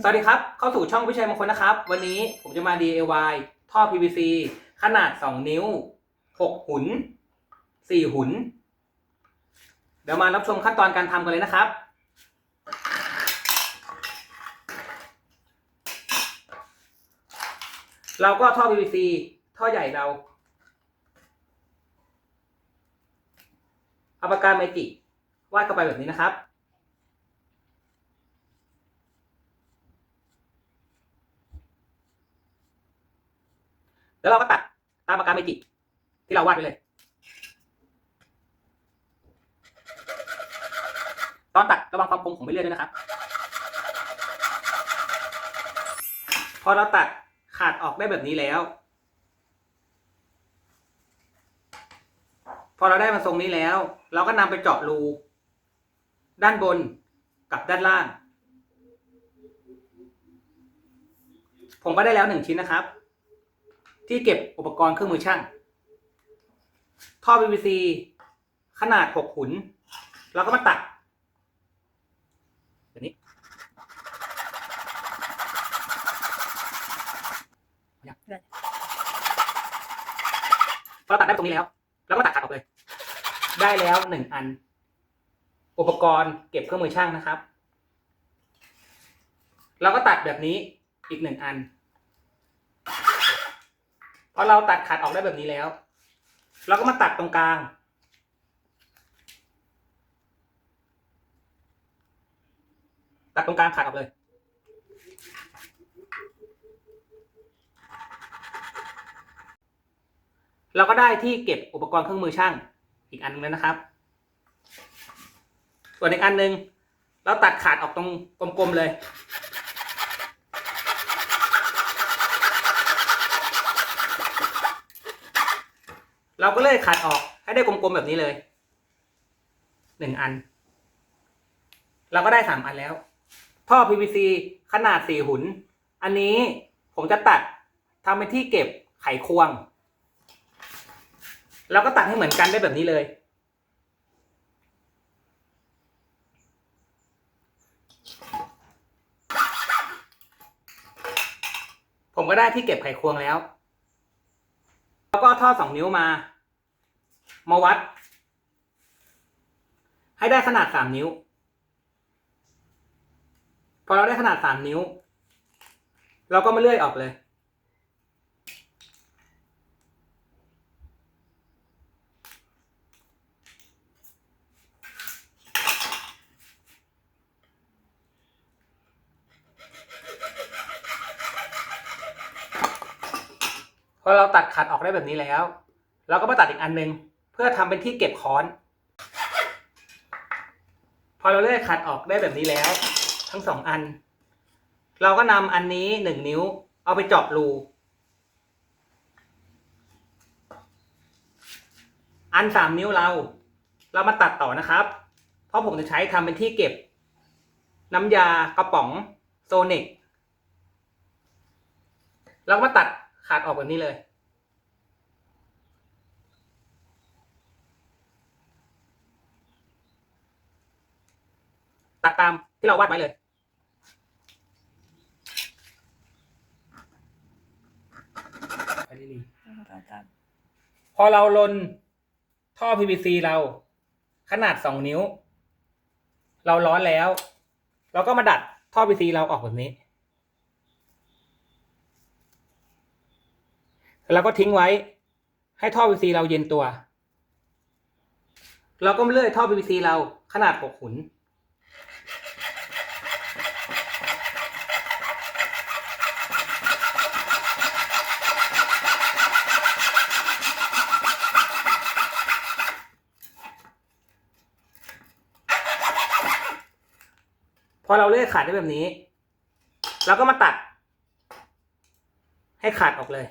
สวัสดีครับ เข้าสู่ช่องวิชัยมงคลนะครับ วันนี้ผมจะมา DIY ท่อ PVC ขนาด 2 นิ้ว 6 หุน 4 หุน เดี๋ยวมารับชมขั้นตอนการทำกันเลยนะครับ เราก็ท่อ PVC ท่อใหญ่เรา เอาปากกาเมจิวาดเข้าไปแบบนี้นะครับ แล้วเราก็ตัดตามปากกาเมจิกที่เราวาดไปเลย ตอนตัดระวังความคมของใบเลื่อยด้วยนะครับ พอเราตัดขาดออกได้แบบนี้แล้ว พอเราได้มาทรงนี้แล้ว เราก็นำไปเจาะรู ด้านบนกับด้านล่าง ผมก็ได้แล้วหนึ่งชิ้นนะครับ ที่เก็บอุปกรณ์เครื่องมือช่าง ท่อ PVC ขนาด6หุนเราก็มาตัดแบบนี้พอเราตัดได้ตรงนี้แล้วเราก็ตัดขาดออกเลย ได้แล้วหนึ่งอัน อุปกรณ์เก็บเครื่องมือช่างนะครับเราก็ตัดแบบนี้อีกหนึ่งอัน พอเราตัดขาดออกได้แบบนี้แล้ว เราก็มาตัดตรงกลาง ตัดตรงกลางขาดออกเลย เราก็ได้ที่เก็บอุปกรณ์เครื่องมือช่างอีกอันนึงแล้วนะครับ ส่วนอีกอันหนึงเราตัดขาดออกตรงกลมๆเลย เราก็เลยขัดออกให้ได้กลมๆแบบนี้เลยหนึ่งอัน เราก็ได้สามอันแล้ว ท่อ PVC ขนาดสี่หุน อันนี้ผมจะตัดทำเป็นที่เก็บไขควง เราก็ตัดให้เหมือนกันได้แบบนี้เลย ผมก็ได้ที่เก็บไขควงแล้ว แล้วก็ท่อสองนิ้วมา มาวัด ให้ได้ขนาดสามนิ้ว พอเราได้ขนาดสามนิ้ว เราก็มาเลื่อยออกเลย พอเราตัดขัดออกได้แบบนี้แล้ว เราก็มาตัดอีกอันหนึ่ง เพื่อทำเป็นที่เก็บค้อน พอเราเลื่อยขัดออกได้แบบนี้แล้ว ทั้งสองอัน เราก็นำอันนี้หนึ่งนิ้ว เอาไปเจาะรูอันสามนิ้วเรา เรามาตัดต่อนะครับ เพราะผมจะใช้ทำเป็นที่เก็บ น้ำยากระป๋องโซนิกเราก็มาตัดขาดออกแบบนี้เลย ตัดตามที่เราวาดไว้เลย ไปดีๆพอเราลนท่อ PVC เราขนาดสองนิ้ว เราร้อนแล้ว เราก็มาดัดท่อ PVC เราออกแบบนี้แล้วก็ทิ้งไว้ ให้ท่อ PVC เราเย็นตัว เราก็เลื่อยท่อ PVC เราขนาด6หุน อเราเลื่อยขาดได้แบบนี้ เราก็มาตัด ให้ขาดออกเลย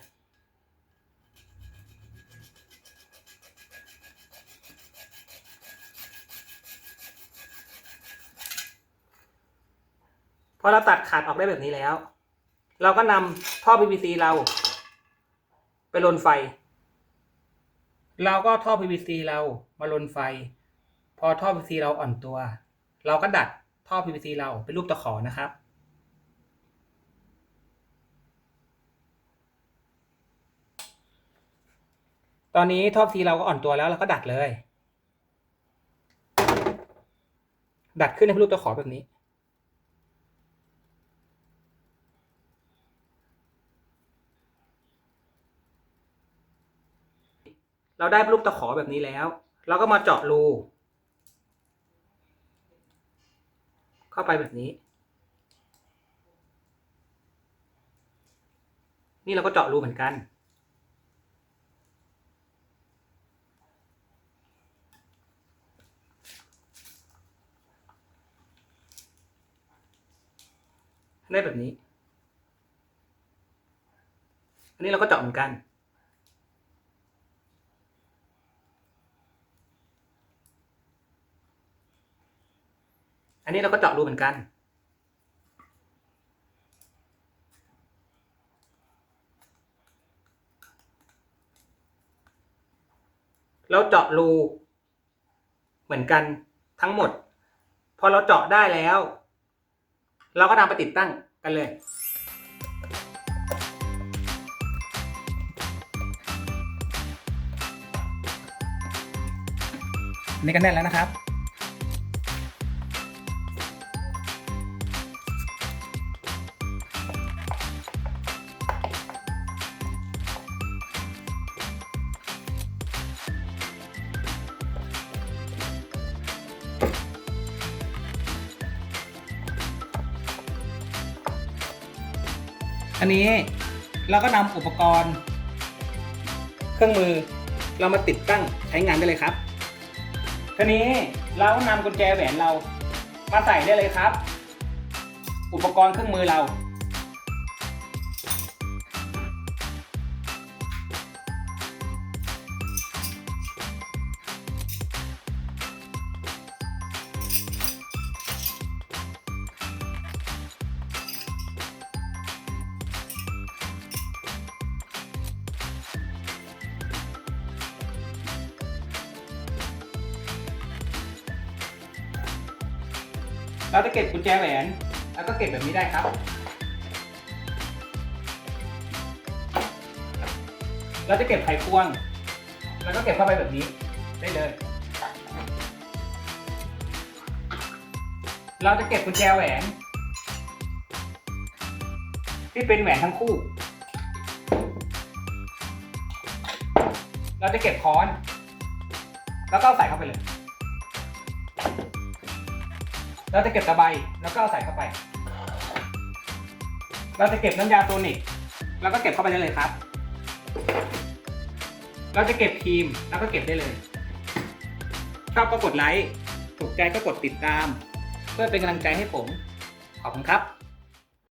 พอเราตัดขาดออกได้แบบนี้แล้ว เราก็นำท่อ PVC เรา ไปลนไฟ เราก็ท่อ PVC เรามาลนไฟ พอท่อ PVC เราอ่อนตัว เราก็ดัด ท่อ PPC เราเป็นรูปตะขอนะครับ ตอนนี้ท่อ PPC เราก็อ่อนตัวแล้วเราก็ดัดเลย ดัดขึ้นใเป็นรูปตะขอแบบนี้เราได้ลูกตะขอแบบนี้แล้ว เราก็มาเจาะรู เข้าไปแบบนี้ นี่เราก็เจาะรูเหมือนกัน ได้แบบนี้ อันนี้เราก็เจาะเหมือนกัน นนี้เราก็เจาะรูเหมือนกันเราเจาะรูเหมือนกันทั้งหมด พอเราเจาะได้แล้ว เราก็นำไปติดตั้งกันเลยนี่ก็แน่นแล้วนะครับ อันนี้เราก็นำอุปกรณ์ เครื่องมือเรามาติดตั้งใช้งานได้เลยครับทีนี้เราก็นำกุญแจแหวนเรามาใส่ได้เลยครับ อุปกรณ์เครื่องมือเรา เราจะเก็บกุญแจแหวนแล้วก็เก็บแบบนี้ได้ครับ เราจะเก็บไขควง แล้วก็เก็บเข้าไปแบบนี้ได้เลย เราจะเก็บกุญแจแหวน ที่เป็นแหวนทั้งคู่ เราจะเก็บค้อน แล้วก็ใส่เข้าไปเลย เราจะเก็บตะไบแล้วก็เอาใส่เข้าไป เราจะเก็บน้ำยาโทนิกแล้วก็เก็บเข้าไปได้เลยครับ เราจะเก็บครีมแล้วก็เก็บได้เลย ชอบก็กดไลค์ ถูกใจก็กดติดตาม เพื่อเป็นกำลังใจให้ผม ขอบคุณครับ